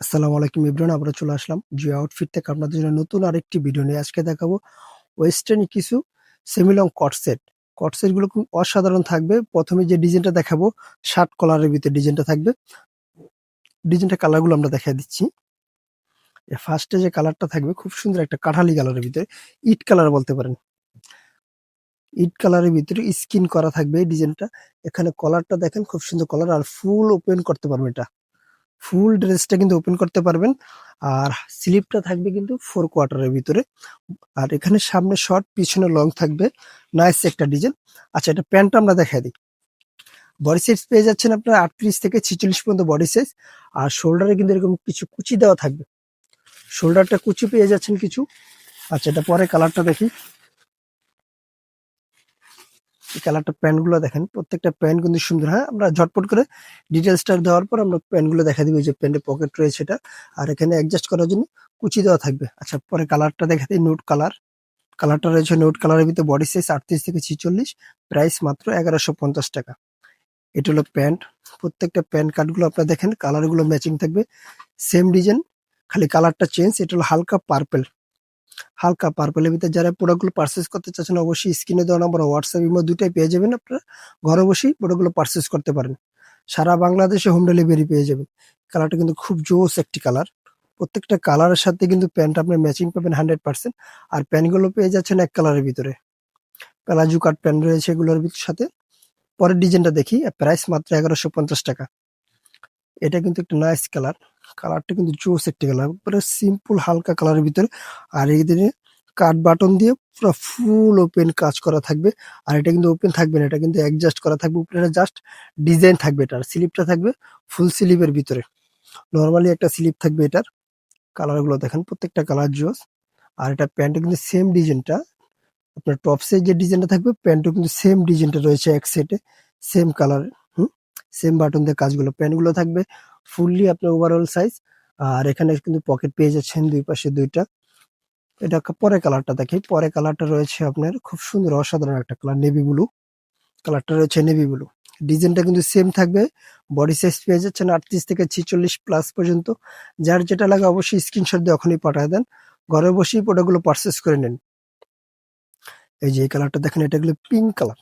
আসসালামু আলাইকুম ইব্রান আমরা চলে আসলাম জিও আউটফিট থেকে আপনাদের জন্য নতুন আরেকটি ভিডিও নিয়ে আজকে দেখাবো ওয়েস্টার্ন কিছু সেমিলং কটসেট কটসেটগুলো খুব অসাধারণ থাকবে। প্রথমে যে ডিজাইনটা দেখাবো, শার্ট কলারের ভিতরে ডিজাইনটা থাকবে। ডিজাইনটা কালারগুলো আমরা দেখা দিচ্ছি। ফার্স্টে যে কালারটা থাকবে, খুব সুন্দর একটা কাঠালি কালারের ভিতরে ইট কালার বলতে পারেন। ইট কালারের ভিতরে স্কিন করা থাকবে ডিজাইনটা। এখানে কলারটা দেখেন, খুব সুন্দর কলার আর ফুল ওপেন করতে পারবেন এটা। ফুল ড্রেসটা কিন্তু ওপেন করতে পারবেন। আর স্লিপটা থাকবে কিন্তু ফোর কোয়ার্টারের ভিতরে। আর এখানে সামনে শর্ট পিছনে লং থাকবে। নাইস একটা ডিজাইন আচ্ছা এটা প্যান্টটা আমরা দেখাই দিই। বডি সাইজ পেয়ে যাচ্ছেন আপনার আটত্রিশ থেকে ছিচল্লিশ পর্যন্ত বডি সাইজ আর শোল্ডারে কিন্তু এরকম কিছু কুচি দেওয়া থাকবে। শোল্ডারটা কুচি পেয়ে যাচ্ছেন কিছু। আচ্ছা এটা পরে কালারটা দেখি। এই কালারটা প্যান্টগুলো দেখেন, প্রত্যেকটা প্যান্ট কিন্তু সুন্দর। হ্যাঁ আমরা ঝটপট করে ডিটেলসটা দেওয়ার পর আমরা প্যান্টগুলো দেখা দিবো যে প্যান্টের পকেট রয়েছে এটা। আর এখানে অ্যাডজাস্ট করার জন্য কুচি দেওয়া থাকবে। আচ্ছা পরে কালারটা দেখা দিই নোট কালার কালারটা রয়েছে নোট কালারের ভিতরে বডি সাইজ আটত্রিশ থেকে ছিচল্লিশ প্রাইস মাত্র এগারোশো পঞ্চাশ টাকা। এটা হলো প্যান্ট। প্রত্যেকটা প্যান্ট কার্ডগুলো আপনারা দেখেন কালারগুলো ম্যাচিং থাকবে। সেম ডিজাইন খালি কালারটা চেঞ্জ এটা হলো হালকা পার্পেল হালকা পার্পেলের ভিতরে যারা প্রোডাক্টগুলো পারচেস করতে চাচ্ছেন, অবশ্যই স্ক্রিনে দেওয়া নাম্বার হোয়াটসঅ্যাপ ইমো দুটাই পেয়ে যাবেন আপনারা। ঘরে বসেই প্রোডাক্টগুলো পারচেস করতে পারেন। সারা বাংলাদেশে হোম ডেলিভারি পেয়ে যাবেন। কালারটা কিন্তু খুব জোস একটি কালার প্রত্যেকটা কালারের সাথে কিন্তু প্যান্ট আপনার ম্যাচিং পাবেন হান্ড্রেড পার্সেন্ট আর প্যান্টগুলো পেয়ে যাচ্ছেন এক কালারের ভিতরে। প্যালাজু কাট প্যান্ট রয়েছে এগুলোর সাথে। পরের ডিজাইনটা দেখি প্রাইস মাত্র এগারোশো পঞ্চাশ টাকা। এটা কিন্তু একটা নাইস কালার কালারটা কিন্তু জোস একটি কালার, পুরো সিম্পল হালকা কালারের ভিতরে। আর এই দিনে কাট বাটন দিয়ে পুরো ফুল ওপেন কাজ করা থাকবে। আর এটা কিন্তু ওপেন থাকবে না, এটা কিন্তু অ্যাডজাস্ট করা থাকবে। উপরে জাস্ট ডিজাইন থাকবে এটার স্লিপটা থাকবে ফুল স্লিপের ভিতরে। নর্মালি একটা স্লিপ থাকবে এটার। কালারগুলো দেখেন, প্রত্যেকটা কালার জোস। আর এটা প্যান্টটা কিন্তু সেম ডিজাইনটা আপনার টপসে যে ডিজাইনটা থাকবে প্যান্টও কিন্তু সেম ডিজাইনটা রয়েছে এক সেটে সেম কালার হুম? সেম বাটন দিয়ে কাজগুলো প্যান্টগুলো থাকবে। ফুললি আপনার ওভারঅল সাইজ আর এখানে কিন্তু পকেট পেয়ে যাচ্ছেন দুই পাশে দুইটা। এটা পরে কালারটা দেখি। পরে কালারটা রয়েছে আপনার খুব সুন্দর অসাধারণ একটা কালার নেভি ব্লু কালারটা রয়েছে নেভি ব্লু ডিজাইনটা কিন্তু সেম থাকবে। বডি সাইজ পেয়ে যাচ্ছেন আটত্রিশ থেকে ছিচল্লিশ প্লাস পর্যন্ত। যার যেটা লাগে অবশ্যই স্ক্রিনশট দিয়ে ওখানেই পাঠিয়ে দেন। ঘরে বসেই প্রোডাক্টগুলো পারচেস করে নেন। এই যে এই কালারটা দেখেন, এটা হলো পিঙ্ক কালার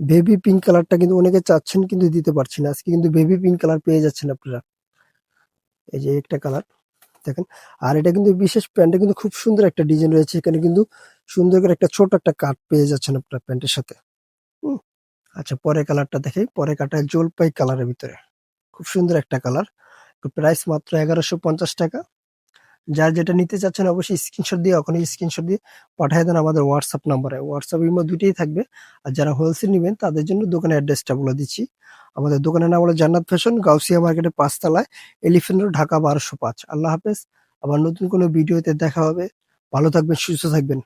বেবি পিঙ্ক কালারটা কিন্তু অনেকে চাচ্ছেন কিন্তু দিতে পারছি না। আজকে কিন্তু বেবি পিঙ্ক কালার পেয়ে যাচ্ছেন আপনারা। এই যে একটা কালার দেখেন। আর এটা কিন্তু বিশেষ প্যান্টে কিন্তু খুব সুন্দর একটা ডিজাইন রয়েছে। এখানে কিন্তু সুন্দর করে একটা ছোট একটা কাট পেয়ে যাচ্ছেন আপনার প্যান্টের সাথে। আচ্ছা পরে কালারটা দেখে। পরে কাটা জলপাই কালারের ভিতরে। খুব সুন্দর একটা কালার প্রাইস মাত্র এগারোশো পঞ্চাশ টাকা। যার যেটা নিতে চাচ্ছেন অবশ্যই স্ক্রিনশট দিয়ে ওখানে স্ক্রিনশট দিয়ে পাঠিয়ে দেন আমাদের হোয়াটসঅ্যাপ নাম্বারে হোয়াটসঅ্যাপ ইমো দুটোই থাকবে। আর যারা হোলসেল নেবেন, তাদের জন্য দোকানের অ্যাড্রেসটা বলে দিচ্ছি। আমাদের দোকানের নাম হলো জান্নাত ফ্যাশন গাউসিয়া মার্কেটের পাঁচতলায় এলিফেন্ট রোড ঢাকা বারোশো পাঁচ। আল্লাহ হাফেজ। আবার নতুন কোনো ভিডিওতে দেখা হবে। ভালো থাকবেন, সুস্থ থাকবেন।